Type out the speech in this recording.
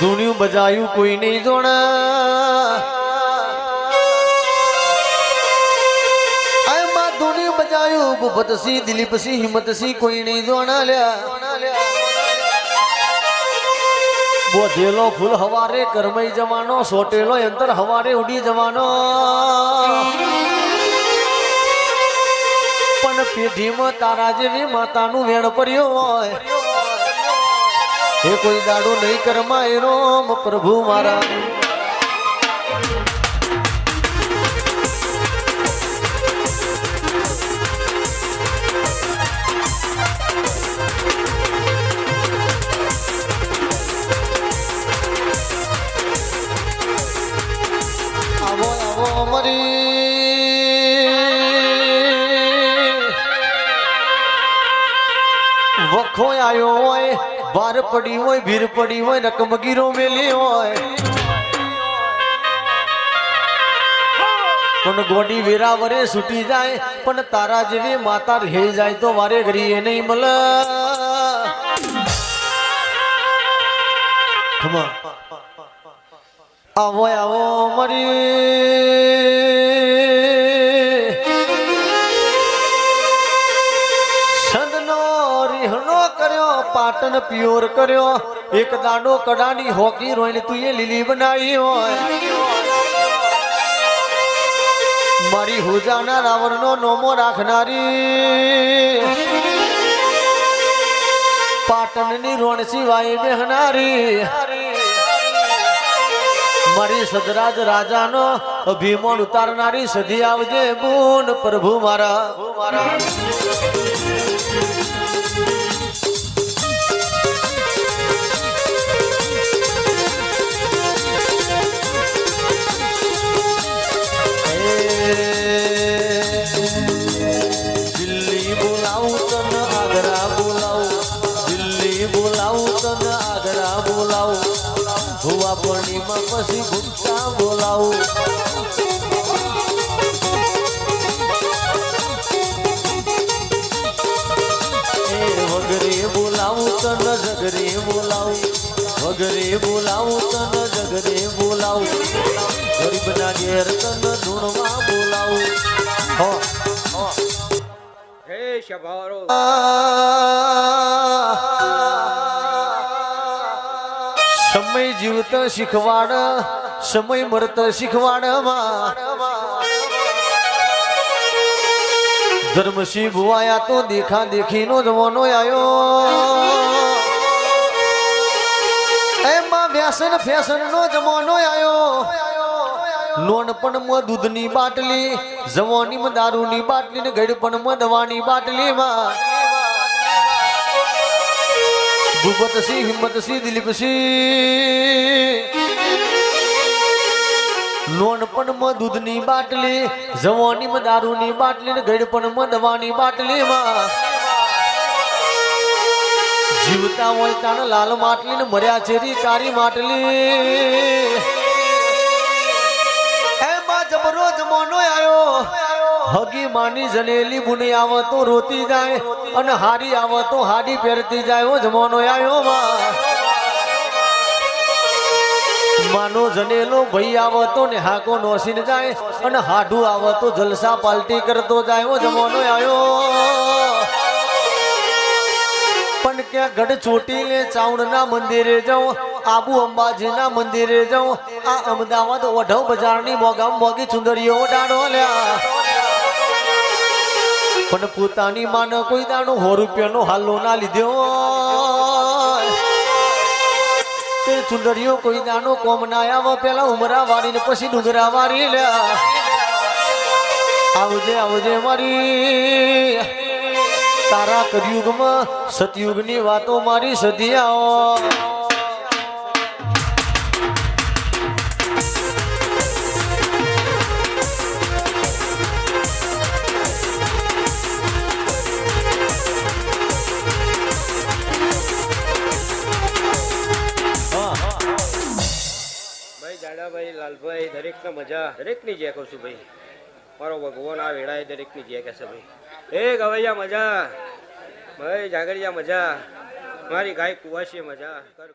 ધૂણ્યું બજાયું કોઈ નહીં જોણા બોધેલો ફૂલ હવારે કરમઈ જવાનો, સોટેલો અંતર હવારે ઉડી જવાનો. પણ પેઢીમાં તારા જેવી માતાનું વેણ પડ્યો હોય. એ કોઈ દાડો નહીં કરમાય રોમ પ્રભુ મારા. આવો આવો અમારી. વખો આવ્યો હોય બાર પડી હોય, ભીર પડી હોય રકમગીરો મેલી હોય. પણ ગોડી વેરા વરે છૂટી જાય, પણ તારા જેવી માતા રહે જાય તો વારે ઘડી એ નહીં મળ. આવો આવો, મરી. પાટણ પ્યોર કર્યો. એક દાડો કડાની હોકી રોઈને તું એ લીલી બનાવી હોય. મારી હુજાના રાવણનો નોમો રાખનારી. પાટણની રોણ સિવાય બેહનારી. મારી સદરાજ રાજાનો અભિમાન ઉતારનારી સધી આવજે બુન પ્રભુ મારા. મારા પછી ભૂમતા બોલાવું. એ વગરે બોલાવું તને જગરે બોલાવું. વગરે બોલાવું તન જગરે બોલાવું. ગરીબના ઘેર તને ધૂણવા બોલાવું. હો હે. શભારો સમય જીવત શીખવાડ, સમય મરત શીખવાડ ધર્મસિંહ ભુવાયા તો દેખા દેખીનો જવાનો આયો. એમાં વ્યસન ફેશન નો જમાનો આયો. નોનપણમાં દૂધની બાટલી, જવાની દારૂની બાટલી ને ગડપણમાં દવાની બાટલીમાં. ભૂપતસિંહ હિંમતસિંહ દિલીપસિંહ નોનપણમાં દૂધની બાટલી, જવાનીમાં દારૂની બાટલી ને ગડપણમાં દવાની બાટલીમાં. જીવતા હોય તાણ લાલ માટલી ને મર્યા છે કારી માટલી. જબરો જમાનો આયો હગી માની જનેલી બુની આવે તો રોતી જાય અને હારી આવે તો હાડી પહેરતી જાય. ઓ જમાનો આવ્યો માનો જનેલો ભાઈ આવે તો ને હાકો નોસીને જાય અને હાડું આવે તો જલસા પાલટી કરતો જાય. ઓ જમાનો આવ્યો પણ ક્યાં ગઢ ચોટીલે ચાવણના મંદિરે જાઉં, આબુ અંબાજીના મંદિરે જાઉં, આ અમદાવાદ ઓઢવ બજારની મોગામ મોગી ચુંદરીઓ ડાડો લ્યા. પણ પોતાની માને કોઈ દાણો હો રૂપિયાનો હાલો ના લીધો તે ચુંદરીઓ કોઈ દાણો કોમ ના આવે, પેલા ઉમરા વાળી ને પછી ડુંગરા વાળી લ્યા આવજે આવજે મારી. તારા કળિયુગમાં સતયુગની વાતો મારી સધી દરેકને મજા, દરેકની જે કહું છું ભાઈ. મારો ભગવાન આ વેળાએ દરેકની જે કહેશે ભાઈ. એ ગવૈયા મજા, ભાઈ જાગરિયા મજા, મારી ગાય કુવાશી મજા કર